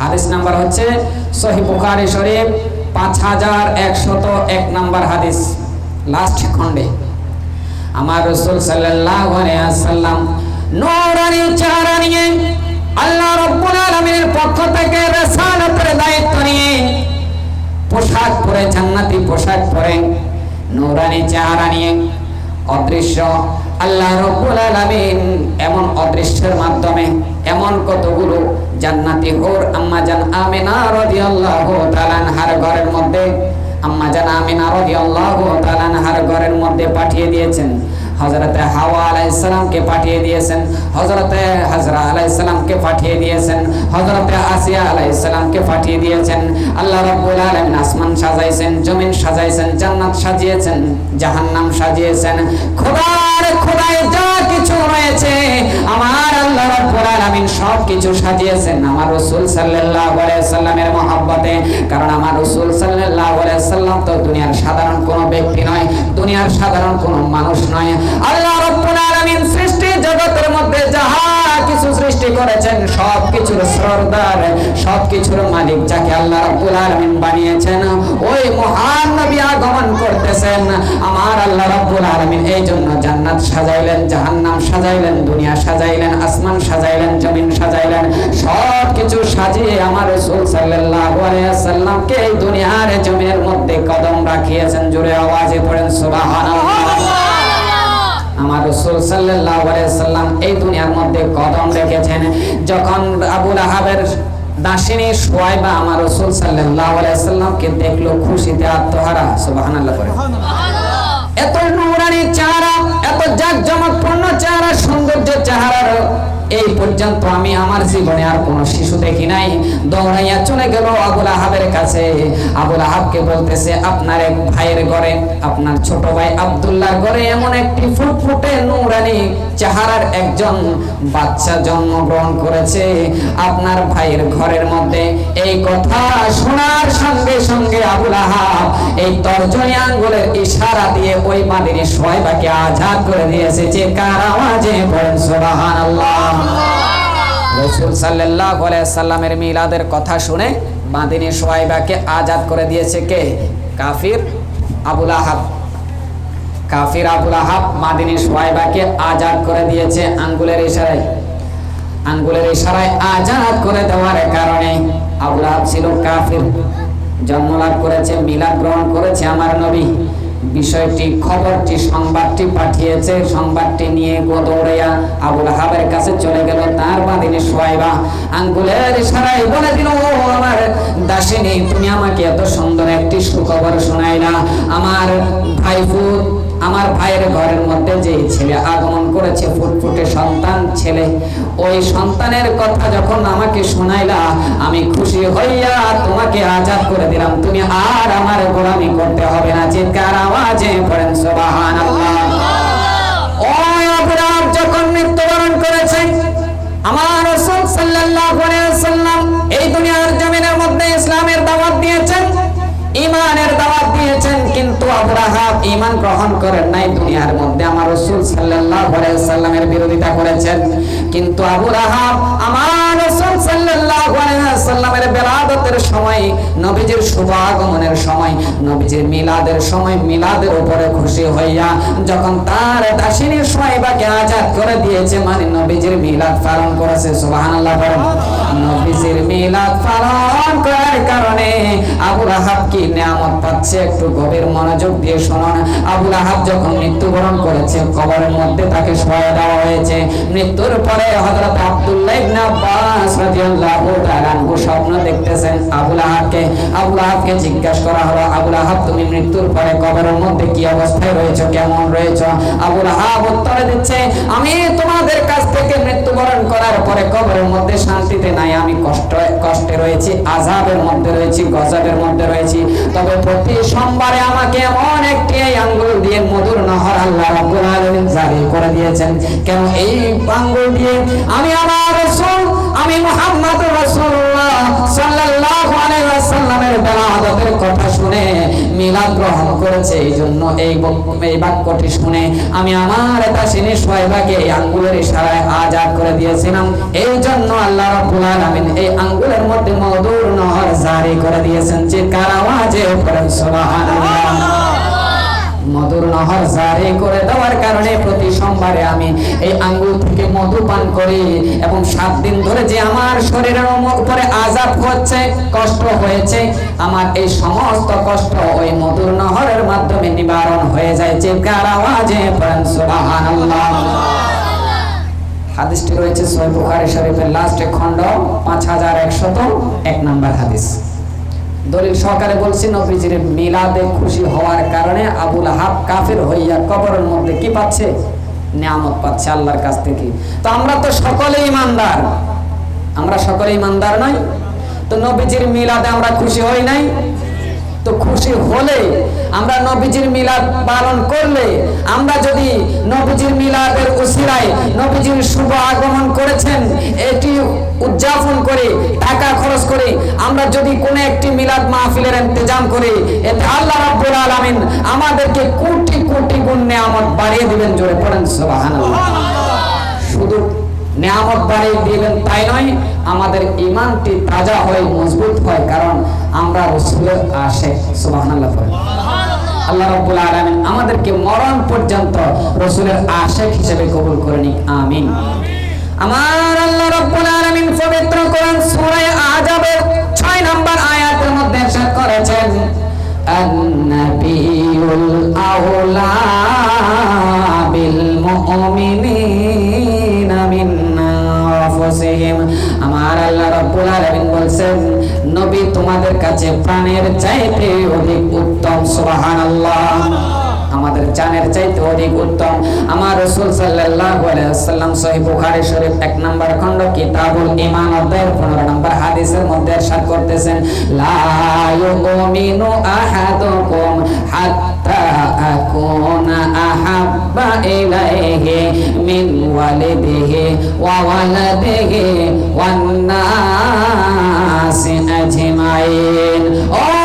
হাদিস নাম্বার হচ্ছে সহি বুখারী শরীফ পাঁচ হাজার একশত এক নাম্বার হাদিস। লাস্ট খণ্ডে। আমার রসুল সাল্লাল্লাহু আলাইহি ওয়াসাল্লাম নূরানি চেহারা নিয়ে আল্লাহ রাব্বুল আলামিনের পক্ষ থেকে রিসালাতের দায়িত্ব নিয়ে পোশাক পরে, জান্নাতি পোশাক পরে নূরানি চেহারা অদৃশ্য আল্লাহ রব্বুল আলামিন এমন অদৃশ্যের মাধ্যমে এমন কতগুলো জান্নাতি হোর? আম্মা জান আমিনা রাদিয়াল্লাহু তাআলা আনহার ঘরের মধ্যে আম্মা জান আমিনা রাদিয়াল্লাহু তাআলা আনহার ঘরের মধ্যে পাঠিয়ে দিয়েছেন। হযরতে হাওয়া আলাইহিস সালামকে পাঠিয়ে দিয়েছেন। হযরতে হাজরা আলাইহিস সালামকে পাঠিয়ে দিয়েছেন। হযরতে আসিয়া আলাইহিস সালামকে পাঠিয়ে দিয়েছেন। আল্লাহ রাব্বুল আলামিন আসমান সাজাইছেন, জমিন সাজাইছেন, জান্নাত সাজিয়েছেন, জাহান্নাম সাজিয়েছেন। খোদার খোদায় যা কিছু রয়েছে, আমার আল্লাহ রাব্বুল আলামিন সব কিছু সাজিয়েছেন আমার রাসূল সাল্লাল্লাহু আলাইহি সাল্লামের মহব্বতে। কারণ আমার রাসূল সাল্লাল্লাহু আলাইহি সাল্লাম তো দুনিয়ার সাধারণ কোনো ব্যক্তি নয়, দুনিয়ার সাধারণ কোনো মানুষ নয়। আল্লাহ করেছেন সব কিছুর সরদার সব কিছুর মালিক যাকে আল্লাহ রাব্বুল আলামিন বানিয়েছেন, ওই মহান নবী আগমন করতেছেন। আমার আল্লাহ রাব্বুল আলামিন এই জন্য জান্নাত সাজাইলেন, জাহান্নাম সাজাইলেন, দুনিয়া সাজাইলেন, আসমান সাজাইলেন, জমিন সাজাইলেন সব কিছু সাজিয়ে আমার রাসূল সাল্লাল্লাহু আলাইহি ওয়াসাল্লামকে এই দুনিয়ার জমিনের মধ্যে কদম রাখিয়েছেন। জোরে আওয়াজে পড়েন, সুবহানাল্লাহ। আমার রসুল সাল্লাম এই দুনিয়ার মধ্যে কদম রেখেছেন। যখন আবুল আহাবের দাসিনী সুয়াইবা আমার রসুল সাল্লামকে দেখল খুশিতে আত্মহারা। সুবাহ এত নুরানি চারা এত জাক সৌন্দর্য চেহারার এই পর্যন্ত আমি আমার জীবনে আর কোন শিশু দেখি নাই। দৌড়াইয়া চলে গেল আবুল আহাবের কাছে। আবুল আহাবকে বলতেছে, আপনার এক ভাইয়ের ঘরে, আপনার ছোট ভাই আব্দুল্লাহর ঘরে এমন একটি ফুটফুটে নুরানি চেহারার একজন বাচ্চা জন্মগ্রহণ করেছে। আপনার ভাইয়ের ঘরের মধ্যে এই কথা শোনার এই তর্জনী ইশারা দিয়ে ওই আজাদ করে দিয়েছে যে কার আওয়াজে বলেন, সুবহানাল্লাহ। রাসূল সাল্লামের মিলাদের কথা শুনে মাদিনী সোয়াইবাকে আজাদ করে দিয়েছে কে? কাফির আবুল আহাব কাফির আবুল আহাব মাদিনী সোয়াইবাকে আজাদ করে দিয়েছে আঙ্গুলের ইশারায়। আঙ্গুলের ইশারায় আজাদ করে দেওয়ার কারণে আবুল আহাব ছিল কাফির। জন্ম লাভ করেছে, মিলাদ গ্রহণ করেছে আমার নবী। বিষয়টি, খবরটি, সংবাদটি পাঠিয়েছে। সংবাদটি নিয়ে দৌড়াইয়া আবুল হাবের কাছে চলে গেল তার বাদিনী সোয়াইবা। আঙ্গুলের সারাই বলে দিল, ও আমার দাসিনী, তুমি আমাকে এত সুন্দর একটি সুখবর শোনাইলা। আমার ভাইফুত আমার ভাইয়ের ঘরের মধ্যে যে ছেলে আগমন করেছে, ফুটফুটে সন্তান ছেলে, ওই সন্তানের কথা যখন আমাকে শোনাইলা, আমি খুশি হইয়া তোমাকে আজাদ করে দিলাম। তুমি আর আমার গোলামি করতে হবে না। চিৎকার, আওয়াজে পড়েন, সুবহানাল্লাহ। ওই দুনিয়ার মধ্যে আমার রসুল সাল্লাহ সাল্লামের বিরোধিতা করেছেন। কিন্তু আবু রাহাব আমার সাল্লামের মানে একটু গভীর মনোযোগ দিয়ে শুনুন। আবু রাহাব যখন মৃত্যুবরণ করেছে, কবরের মধ্যে তাকে শোয়া দেওয়া হয়েছে। মৃত্যুর পরে হযরত আব্দুল্লাহ শান্তিতে নাই। আমি কষ্ট রয়েছি, আযাবের মধ্যে রয়েছি, গজবের মধ্যে রয়েছি। তবে প্রতি সোমবারে আমাকে এমন একটি আঙ্গুল দিয়ে মধুর নহর আল্লাহ জারি করে দিয়েছেন। কেন এই আঙ্গুল দিয়ে? আমি আমার আমি মুহাম্মদ রাসূলুল্লাহ সাল্লাল্লাহু আলাইহি ওয়াসাল্লামের বেলাদতের কথা শুনে মিলাদ গ্রহণ করেছে। এই জন্য এই এই বাক্যটি শুনে আমি আমার দাসিনী সোহেবাকে এই আঙ্গুলের ইশারায় আজাদ করে দিয়েছিলাম। এই জন্য আল্লাহ রাব্বুল আলামিন এই আঙ্গুলের মধ্যে মধুর নহর জারি করে দিয়েছেন। চিৎকার আওয়াজে পড়েন সুবহানাল্লাহ। মধুর নহর জারি করে দেওয়ার কারণে প্রতি সোমবারে আমি এই আঙ্গুল থেকে মধু পান করি এবং সাত দিন ধরে যে আমার শরীরের উপরে আজাব হচ্ছে, কষ্ট হয়েছে, আমার এই সমস্ত কষ্ট ওই মধুর নহরের মাধ্যমে নিবারণ হয়ে যায়। চিৎকার আওয়াজে সুবহানাল্লাহ। হাদিসটি রয়েছে সহিহ বুখারী শরীফের লাস্টে খণ্ড পাঁচ হাজার একশত এক নম্বর হাদিস। দলিল সহকারে বলছি, নবীজির মিলাদে খুশি হওয়ার কারণে আবুল হাব কাফের হইয়া কবরের মধ্যে কি পাচ্ছে? নিয়ামত পাচ্ছে আল্লাহর কাছ থেকে। তো আমরা তো সকলে ইমানদার। আমরা সকলে ইমানদার নাই। তো নবীজির মিলাদে আমরা খুশি হই নাই। তো খুশি হলে আমরা নবীজির মিলাদ পালন করলে, আমরা যদি নবীজির মিলাদের উসিরায় নবীজির শুভ আগমন করেছেন, এটি উদযাপন করে, টাকা খরচ করে, আমরা যদি কোনো একটি মিলাদ মাহফিলের ইন্তজাম করি, এতে আল্লাহ রাব্বুল আলামিন আমাদেরকে কোটি কোটি গুণ নিয়ামত বাড়িয়ে দিবেন জোরে পড়েন, সুবহানাল্লাহ। শুধু নিয়ামত বাড়িয়ে দিবেন তাই নয়, আমাদের ইমানটি তাজা হয়, মজবুত হয়, কারণ আমরা রসুলের আশে সুবহানাল্লাহ পড়েন আল্লাহ রাব্বুল আলামিন আমাদেরকে মরণ পর্যন্ত রসুলের আশেক হিসেবে কবুল করে নিক, আমিন। আমার আল্লাহ রাব্বুল আলামিন পবিত্র কোরআন সূরা আযাবের 6 নম্বর আয়াতের মধ্যে করেছেন আন-নাবিয়ুল আউলা বিল মুমিনিনা মিন আমার আল্লাহ রাব্বুল আলামিন বলছেন নবী তোমাদের কাছে প্রাণের চাইতে অধিক উত্তম সুবহানাল্লাহ। আমাদের জানের চাইতে অধিক উত্তম। আমার রাসূল ওয়াসাল্লাম সহিহ বুখারী শরীফ এক নম্বর খণ্ড কিতাবুল ঈমান অধ্যায়ের 15 নম্বর হাদিসের মধ্যে ইরশাদ করতেছেন, লা আহাদুকুম হাত্তা আকুনা আহাব্বা ইলাইহি মিন ওয়ালিদিহি ওয়া ওয়ালাদিহি ওয়ান নাসি আজমাইন। ও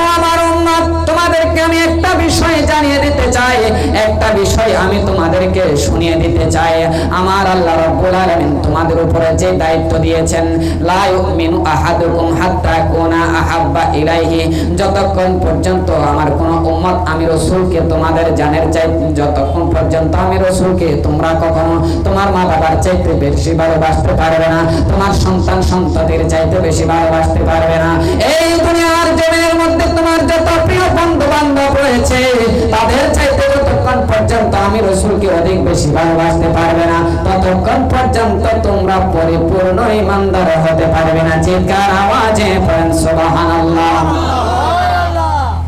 জানিয়ে দিতে চাই একটা বিষয় আমি তোমাদেরকে শুনিয়ে দিতে চাই। আমার আল্লাহ রাব্বুল আলামিন তোমাদের উপরে যে দায়িত্ব দিয়েছেন, লা ইউমিনু আহাদুকুম হাত্তা কুনা আহাব্বা ইলাইহি, যতক্ষণ পর্যন্ত আমার কোন উম্মত আমি রাসূলকে তোমাদের জানের চাই, যতক্ষণ পর্যন্ত আমি রাসূলকে তোমরা কখনো তোমার মা বাবার চাইতে বেশি ভালোবাসতে পারবে না, তোমার সন্তান সন্ততির চাইতে বেশি ভালোবাসতে পারবে না। এই দুনিয়ার জমিনের মধ্যে তোমার যত প্রিয় বন্ধু বান্ধব রয়েছে তাদের চাইতে যতক্ষণ পর্যন্ত আমি রসুলকে অধিক বেশি ভালোবাসতে পারবে না ততক্ষণ পর্যন্ত তোমরা পরিপূর্ণ ইমানদার হতে পারবে না। চিৎকার আওয়াজে সুবহানাল্লাহ।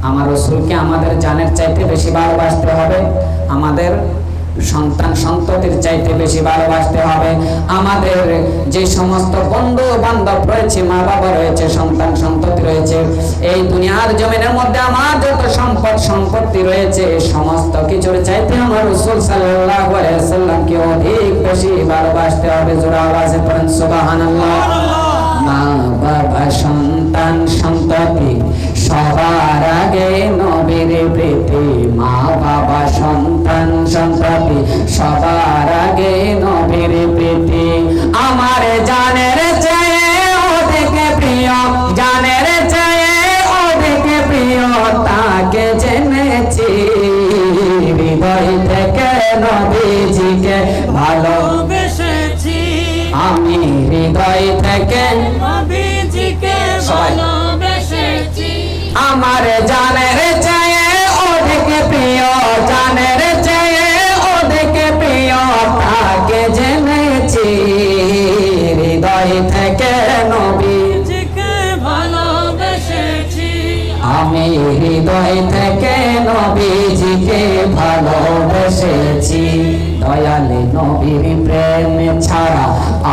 আমার রসুলকে আমাদের জানের চাইতে বেশি ভালোবাসতে হবে। আমাদের সন্তান সন্ততির চাইতে বেশি ভালোবাসতে হবে। আমাদের যে সমস্ত বন্ধু বান্ধব রয়েছে মা বাবা রয়েছে, সন্তান সন্ততি রয়েছে, এই দুনিয়ার জমিনের মধ্যে আমার যত সম্পদ সম্পত্তি রয়েছে সমস্ত কিছুর চাইতে আমার রসুল আলাইহি সাল্লামকে অধিক বেশি ভালোবাসতে হবে। জোরা আওয়াজে পড়েন সুবহানাল্লাহ। মা বাবা সন্তান সন্ততি, সবার আগে নবীর প্রীতি। মা বাবা সন্তান সন্ততি, সবার আগে নবীর প্রীতি। আমার জানের চেয়ে অধিক প্রিয়, জানের চেয়ে অধিক প্রিয় তাকে জেনেছি। হৃদয় থেকে নবীজিকে ভালোবেসেছি। আমার জানের চেয়ে অধিক প্রিয় জানের চেয়ে অধিক প্রিয় তাকে জেনেছি। হৃদয় থেকে নবী। আমি হৃদয় থেকে নবীজিকে ভালোবেসেছি। দয়ালে নবীর প্রেম ছাড়া,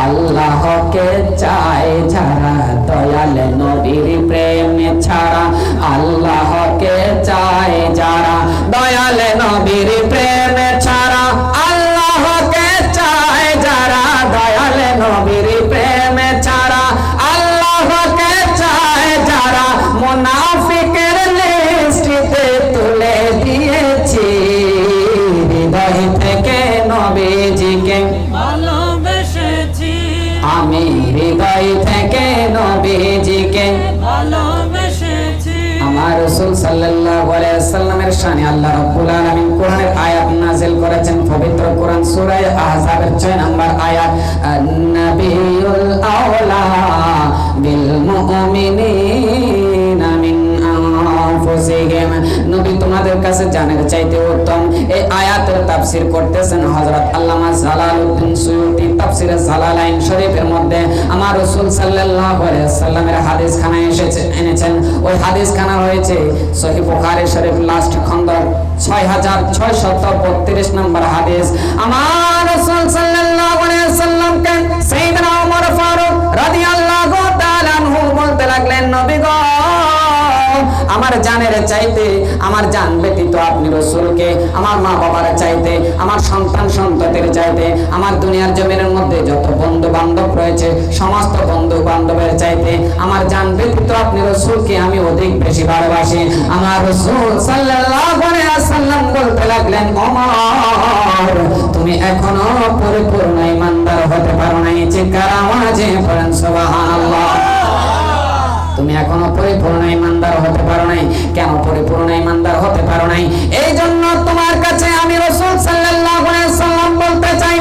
আল্লাহকে চায় যারা দয়ালে নবীর প্রেম ছাড়া, আল্লাহকে চায় যারা। দয়ালে নবীর প্রেম সাল্লামের শানে আল্লাহ রাব্বুল আলামিন কোরআনের আয়াত নাযিল করেছেন। পবিত্র কোরআন সূরা আহজাবের 6 নম্বর আয়াত, আন-নাবিয়ুল আওলা বিল মুমিনিনা। নবী তোমাদের কাছে জানের চাইতে উত্তম এই আয়াতের তাফসীর করতেছেন হযরত আল্লামা জালালউদ্দিন সুয়ুতি তাফসীরে জালালাইন শরীফের মধ্যে আমার রাসূল সাল্লাল্লাহু আলাইহি সাল্লামের হাদিস খানা এসেছে, এনেছেন। ওই হাদিস খানা রয়েছে সহিহ বুখারী শরীফ লাস্ট খন্ড 6632 নম্বর হাদিস। আমার রাসূল সাল্লাল্লাহু আলাইহি সাল্লামকে সাইয়েদনা ওমর ফারুক রাদিয়াল্লাহু তাআলা আনহু বলতে লাগলেন, নবী গো আমার জানের চাইতে, আমার জান ব্যতীত আপনি রসুলকে, আমার মা বাবার চাইতে, আমার সন্তান সন্ততির চাইতে, আমার দুনিয়ার জমিনের মধ্যে যত বন্ধু বান্ধব রয়েছে, সমস্ত বন্ধু বান্ধবের চাইতে, আমার জান ব্যতীত আপনি রসুলকে আমি অধিক বেশি ভালোবাসি। আমার রসুল সাল্লাল্লাহু আলাইহি ওয়াসাল্লাম বলতে লাগলেন, ওমর, তুমি এখনও পরিপূর্ণ ইমানদার হতে পারো নাই। চিৎকার আওয়াজে পড়েন সুবহানাল্লাহ। তুমি এখনও পরিপূর্ণ ইমানদার হতে পারো নাই। কেন পরিপূর্ণ ইমানদার হতে পারো নাই? এই জন্য তোমার কাছে আমি রসুল সাল্লাল্লাহু আলাইহি সাল্লাম বলতে চাই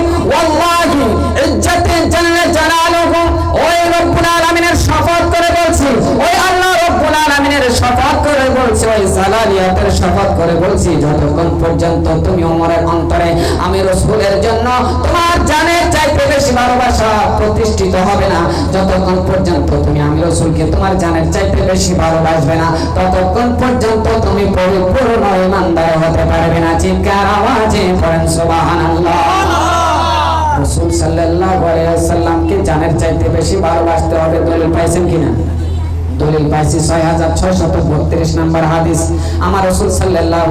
বলছি জালালিয়াতের শপথ করে বলছি, যতক্ষণ পর্যন্ত তুমি ওমরের অন্তরে আমি রাসূলের জন্য তোমার জানের চাইতে বেশি ভালোবাসা প্রতিষ্ঠিত হবে না, যতক্ষণ পর্যন্ত তুমি আমি রাসূলকে তোমার জানের চাইতে বেশি ভালোবাসবে না, ততক্ষণ পর্যন্ত তুমি পরিপূর্ণ ইমানদার হতে পারবে না। চিৎকার আওয়াজে পড়েন সুবহানাল্লাহ। রাসূল সাল্লাল্লাহু আলাইহি ওয়াসাল্লামকে জানের চাইতে বেশি ভালোবাসতে হবে, দলিল পাইছেন কিনা? দলিল পাইছি ছয় হাজার ছয়শত বত্রিশ নম্বর হাদিস। আমার রসুল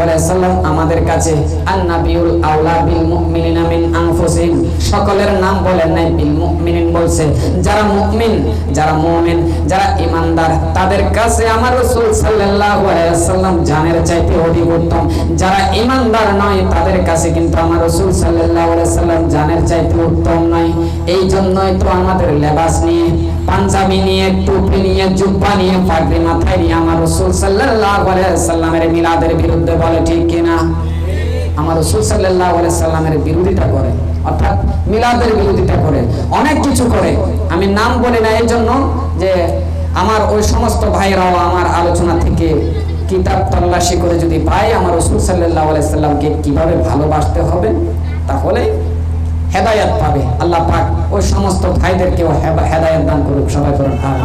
আলাইহি সাল্লাম আমাদের কাছে, আন্নাবিউল আউলা বিল মুমিনিনা মিন সকলের নাম বলেন নাই, বিল মুমিনিন বলছে, যারা মুমিন যারা মুমিন, যারা ইমানদার তাদের কাছে আমার রসুল সাল্লাল্লাহু সাল্লাম জানের চাইতে অধিক উত্তম। যারা ইমানদার নয়, তাদের কাছে কিন্তু আমার রসুল আলাইহি সাল্লাম জানের চাইতে উত্তম নয়। এই জন্যই তো আমাদের লেবাস নিয়ে পাঞ্জাবি নিয়ে, টুপি নিয়ে, জুব্বা নিয়ে, পাগড়ি মাথায় নিয়ে আমার রসুল সাল্লাল্লাহু আলাইহি সাল্লামের মিলাদের বিরুদ্ধে বলে, ঠিক কিনা আমার রসুল সাল্লাল্লাহু আলাইহি সাল্লামের বিরোধিতা করে, অর্থাৎ মিলাদের বিরোধিতা করে, অনেক কিছু করে। আমি নাম বলি না এই জন্য যে আমার ওই সমস্ত ভাইরাও আমার আলোচনা থেকে কিতাব তল্লাশি করে যদি পাই আমার রসুল সাল্লাল্লাহু আলাইহি সাল্লামকে কীভাবে ভালোবাসতে হবে, তাহলে হেদায়াত পাবে। আল্লাহ পাক ওই সমস্ত ভাইদেরকেও হেবা- হেদায়াত দান করুক সবাই করুন আমিন।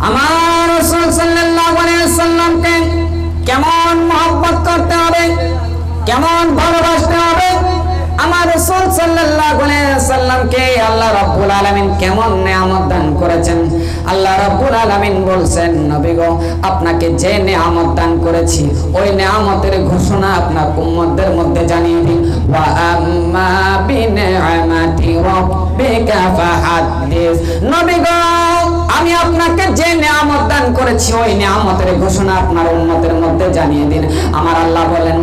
আমার রাসূল সাল্লাল্লাহু আলাইহি সাল্লামকে কেমন মহব্বত করতে হবে? কেমন ভালোবাসতে হবে? আমার রাসূল সাল্লাল্লাহু আলাইহি সাল্লামকে আল্লাহ রাব্বুল আলামিন কেমন নিয়ামত দান করেছেন? আল্লাহ রাব্বুল আলামিন বলছেন, নবী গো, আপনাকে যে নিয়ামত দান করেছি, ওই নিয়ামতের ঘোষণা আপনার উম্মতদের মধ্যে জানিয়ে দিন। ওয়া আম্মা বিনিআমাতি রাব্বিকা ফাহাদ্দিস। নবী গো আমি আপনাকে যে নিয়ামত দান করেছি, ওই নিয়ামতের ঘোষণা আপনার উন্মতের মধ্যে জানিয়ে দিন। আমার আল্লাহ বলেন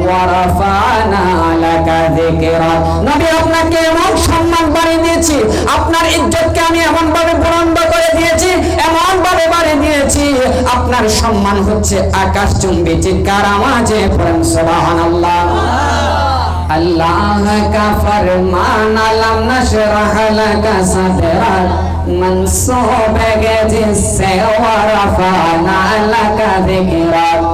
নবী, আপনাকে এমন সম্মান বাড়িয়ে দিয়েছি, আপনার ইজ্জতকে আমি এমন ভাবে করে দিয়েছি এমন ভাবে বাড়িয়ে দিয়েছি। আপনার সম্মান হচ্ছে আকাশ চুম্বি চিৎকার আমাজে পড়েন, সুবহানাল্লাহ। আল্লাহ কা ফরমান, আলাম নাশরাহ লাকা সাদরাক मंसूब है जिससे वरफाना लका ذكرك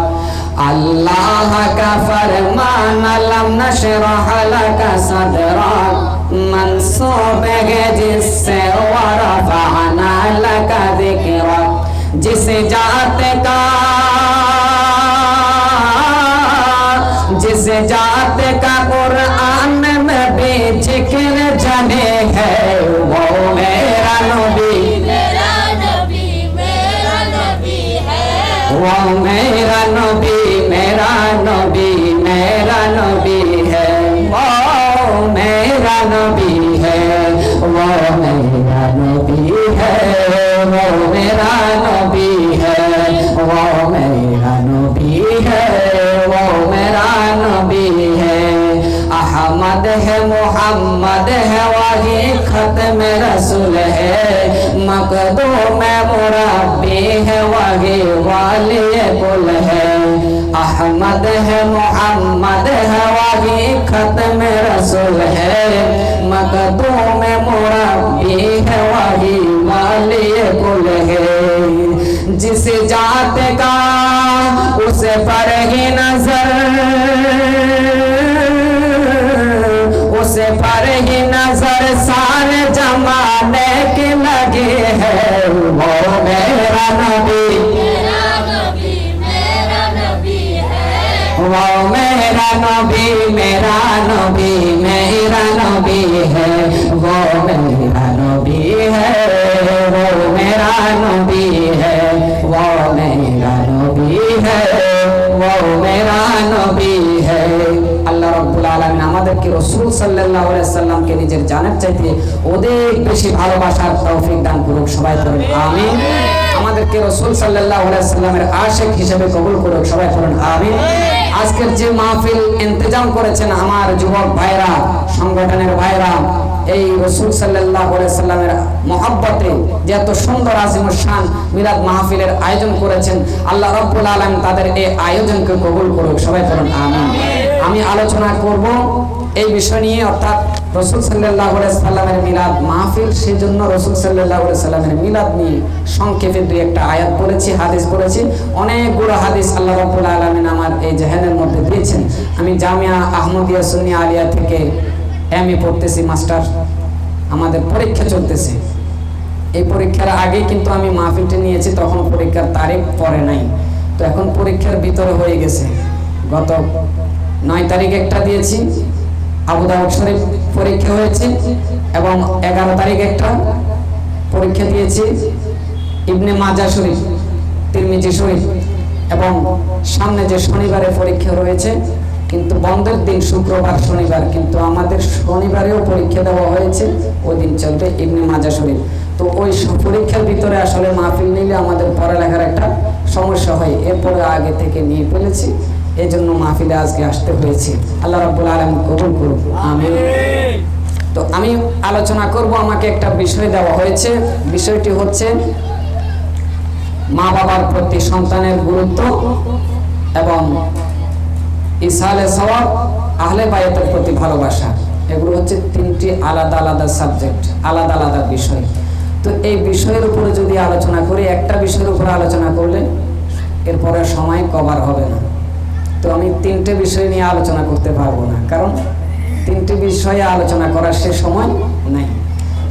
अल्लाह का फरमान अलम नशरह लका सदरक मंसूब है जिससे वरफाना लका ذكرك जिस जात का जिस जात का कुरान में भी जिक्र जाने है वो मेरा नबी मेरा नबी मेरा नबी है वो मेरा नबी मेरा नबी मेरा नबी है वो मेरा नबी है वो मेरा नबी है वो मेरा नबी है वो मेरा अहमद है मोहम्मद है, वही खत्म रसूल है। मकदूम मुरब्बी है, वही वाले कुल है। अहमद है मोहम्मद है वागे खत्म रसूल है। मकदूम मुरब्बी है वागे वाले कुल है। जिस जात का उसे पर ही नज़र অনেক লাগে মেরা নবী। ও মেরা নবী মেরা নবী মেরা নবী হ্যাঁ। ও মেরা নবী হ্যাঁ ও মেরা নবী হ্যাঁ। ও নবী হ্যাঁ নবী হ্যাঁ। আমাদেরকে রসুল সাল্লাহ সাল্লামকে নিজের জানার চাইতে বেশি ভালোবাসার তৌফিক দান করুক, সবাই করুন আমি আমাদেরকে রসুল সাল্লাহ সাল্লামের আশেক হিসেবে কবুল করুক, সবাই করুন আমি আজকের যে মাহফিল ইন্তজাম করেছেন আমার যুবক ভাইরা, সংগঠনের ভাইরা, এই রসুল সাল্লাহ সাল্লামের মহাব্বতে যে এত সুন্দর আজিমুসান মিলাদ মাহফিলের আয়োজন করেছেন, আল্লাহ রব্বুল আলম তাদের এই আয়োজনকে কবুল করুক, সবাই করুন আমি আমি আলোচনা করব এই বিষয় নিয়ে, অর্থাৎ রসুল সাল্লাহ সাল্লামের মিলাদ মাহফিল সেই জন্য রসুল সাল্লাহ সাল্লামের মিলাদ নিয়ে সংক্ষেপে দুই একটা আয়াত পড়েছি, হাদিস পড়েছি। অনেকগুলো হাদিস আল্লাহ রব্বুল আলমিন আমার এই জেহেনের মধ্যে দিয়েছেন। আমি জামিয়া আহমদিয়া সুন্নিয়া আলিয়া থেকে এম এ পড়তেছি, মাস্টার। আমাদের পরীক্ষা চলতেছে। এই পরীক্ষার আগে কিন্তু আমি মাহফিলটা নিয়েছি তখন পরীক্ষার তারিখ পরে নাই। তো এখন পরীক্ষার ভিতরে হয়ে গেছে। গত নয় তারিখ একটা দিয়েছি। আবু দাউদ শরীফ পরীক্ষা হয়েছে এবং এগারো তারিখ একটা পরীক্ষা দিয়েছি। ইবনে মাজা শরীফ, তিরমিজি শরীফ এবং সামনে যে শনিবারে পরীক্ষা রয়েছে, কিন্তু বন্ধের দিন শুক্রবার, শনিবার, কিন্তু আমাদের শনিবারেও পরীক্ষা দেওয়া হয়েছে, ওই দিন চলবে ইবনে মাজা শরীফ। তো ওই পরীক্ষার ভিতরে আসলে মাহফিল নিলে আমাদের পড়ালেখার একটা সমস্যা হয়, এরপরে আগে থেকে নিয়ে ফেলেছি। এই জন্য মাহফিলে আজকে আসতে হয়েছে। আল্লাহ রাব্বুল আলম কবুল করুন আমি তো আমি আলোচনা করব আমাকে একটা বিষয় দেওয়া হয়েছে। বিষয়টি হচ্ছে মা বাবার প্রতি সন্তানের গুরুত্ব এবং ইসালে সওয়াব আহলে বায়াতের প্রতি ভালোবাসা। এগুলো হচ্ছে তিনটি আলাদা আলাদা সাবজেক্ট আলাদা আলাদা বিষয়। তো এই বিষয়ের উপরে যদি আলোচনা করি একটা বিষয়ের উপরে আলোচনা করলে এরপরে সময় কভার হবে না। তো আমি তিনটে বিষয় নিয়ে আলোচনা করতে পারব না, কারণ তিনটে বিষয়ে আলোচনা করার সে সময় নাই।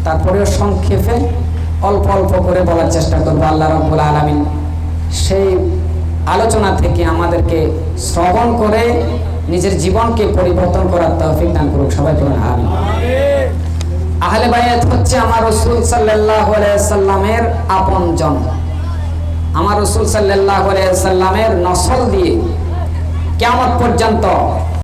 তারপরেও সংক্ষেপে অল্প অল্প করে বলার চেষ্টা করব, আল্লাহ রব্বুল আলমিন সেই আলোচনা থেকে আমাদেরকে শ্রবণ করে নিজের জীবনকে পরিবর্তন করার তৌফিক দান করুক, সবাই বলুন আমিন। আহলে বায়াত হচ্ছে আমার রসুল আলাইহি সাল্লামের আপন জন আমার রসুল আলাইহি সাল্লামের নসল দিয়ে কিয়ামত পর্যন্ত